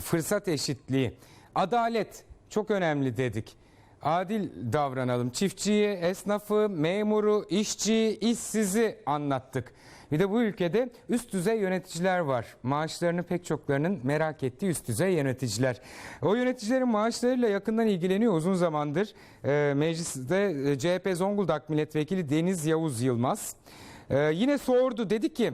fırsat eşitliği, adalet çok önemli dedik. Adil davranalım. Çiftçiyi, esnafı, memuru, işçiyi, işsizi anlattık. Bir de bu ülkede üst düzey yöneticiler var. Maaşlarını pek çoklarının merak ettiği üst düzey yöneticiler. O yöneticilerin maaşlarıyla yakından ilgileniyor uzun zamandır. Ee, mecliste e, CHP Zonguldak Milletvekili Deniz Yavuz Yılmaz. Ee, yine sordu dedi ki e,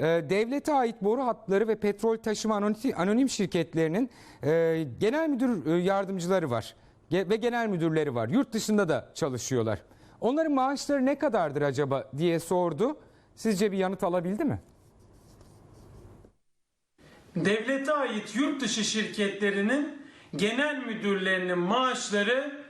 devlete ait boru hatları ve petrol taşıma anonim, şirketlerinin e, genel müdür e, yardımcıları var ve genel müdürleri var. Yurt dışında da çalışıyorlar. Onların maaşları ne kadardır acaba diye sordu. Sizce bir yanıt alabildi mi? devlete ait yurt dışı şirketlerinin genel müdürlerinin maaşları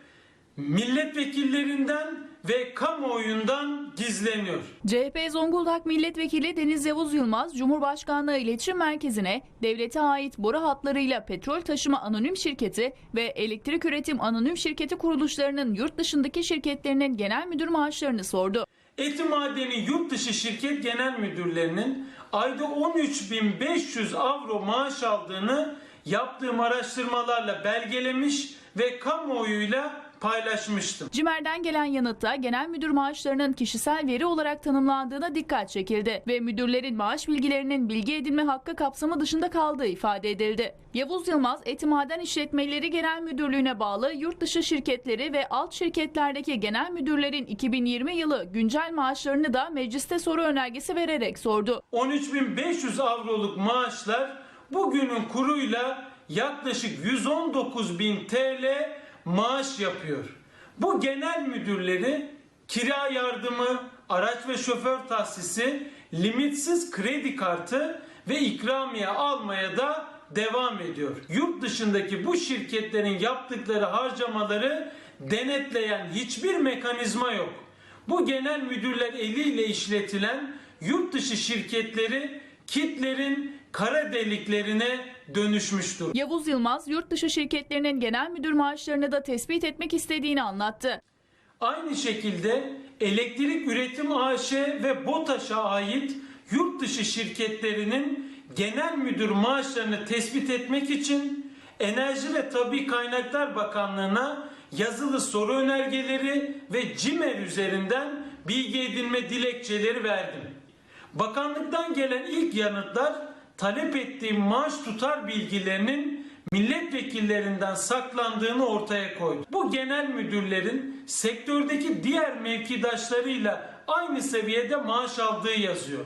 milletvekillerinden ve kamuoyundan gizleniyor. CHP Zonguldak Milletvekili Deniz Yavuz Yılmaz, Cumhurbaşkanlığı İletişim Merkezi'ne devlete ait boru hatlarıyla petrol taşıma anonim şirketi ve elektrik üretim anonim şirketi kuruluşlarının yurt dışındaki şirketlerinin genel müdür maaşlarını sordu. Eti Madeni yurt dışı şirket genel müdürlerinin ayda 13.500 avro maaş aldığını yaptığım araştırmalarla belgelemiş ve kamuoyuyla paylaşmıştım. Cimer'den gelen yanıtta genel müdür maaşlarının kişisel veri olarak tanımlandığına dikkat çekildi ve müdürlerin maaş bilgilerinin bilgi edinme hakkı kapsamı dışında kaldığı ifade edildi. Yavuz Yılmaz, Etimaden İşletmeleri Genel Müdürlüğü'ne bağlı yurt dışı şirketleri ve alt şirketlerdeki genel müdürlerin 2020 yılı güncel maaşlarını da mecliste soru önergesi vererek sordu. 13.500 avroluk maaşlar bugünün kuruyla yaklaşık 119.000 TL maaş yapıyor. Bu genel müdürleri kira yardımı, araç ve şoför tahsisi, limitsiz kredi kartı ve ikramiye almaya da devam ediyor. Yurt dışındaki bu şirketlerin yaptıkları harcamaları denetleyen hiçbir mekanizma yok. Bu genel müdürler eliyle işletilen yurt dışı şirketleri kitlerin kara deliklerine dönüşmüştür. Yavuz Yılmaz, yurt dışı şirketlerinin genel müdür maaşlarını da tespit etmek istediğini anlattı. Aynı şekilde elektrik üretim AŞ ve BOTAŞ'a ait yurt dışı şirketlerinin genel müdür maaşlarını tespit etmek için Enerji ve Tabi Kaynaklar Bakanlığı'na yazılı soru önergeleri ve CİMER üzerinden bilgi edinme dilekçeleri verdim. Bakanlıktan gelen ilk yanıtlar talep ettiğim maaş tutar bilgilerinin milletvekillerinden saklandığını ortaya koydu. Bu genel müdürlerin sektördeki diğer mevkidaşlarıyla aynı seviyede maaş aldığı yazıyor.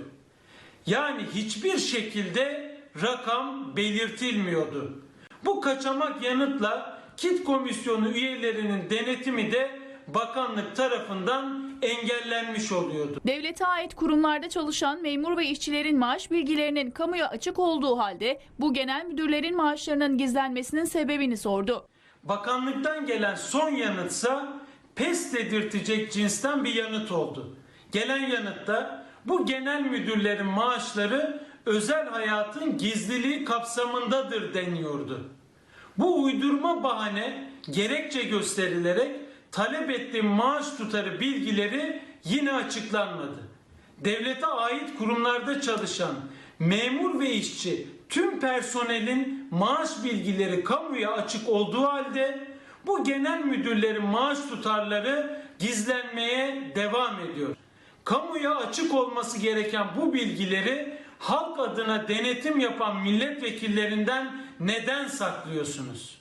Yani hiçbir şekilde rakam belirtilmiyordu. Bu kaçamak yanıtla kit komisyonu üyelerinin denetimi de bakanlık tarafından engellenmiş oluyordu. Devlete ait kurumlarda çalışan memur ve işçilerin maaş bilgilerinin kamuya açık olduğu halde bu genel müdürlerin maaşlarının gizlenmesinin sebebini sordu. Bakanlıktan gelen son yanıtsa pes dedirtecek cinsten bir yanıt oldu. Gelen yanıtta bu genel müdürlerin maaşları özel hayatın gizliliği kapsamındadır deniyordu. Bu uydurma bahane gerekçe gösterilerek talep ettiğim maaş tutarı bilgileri yine açıklanmadı. Devlete ait kurumlarda çalışan memur ve işçi tüm personelin maaş bilgileri kamuya açık olduğu halde bu genel müdürlerin maaş tutarları gizlenmeye devam ediyor. Kamuya açık olması gereken bu bilgileri halk adına denetim yapan milletvekillerinden neden saklıyorsunuz?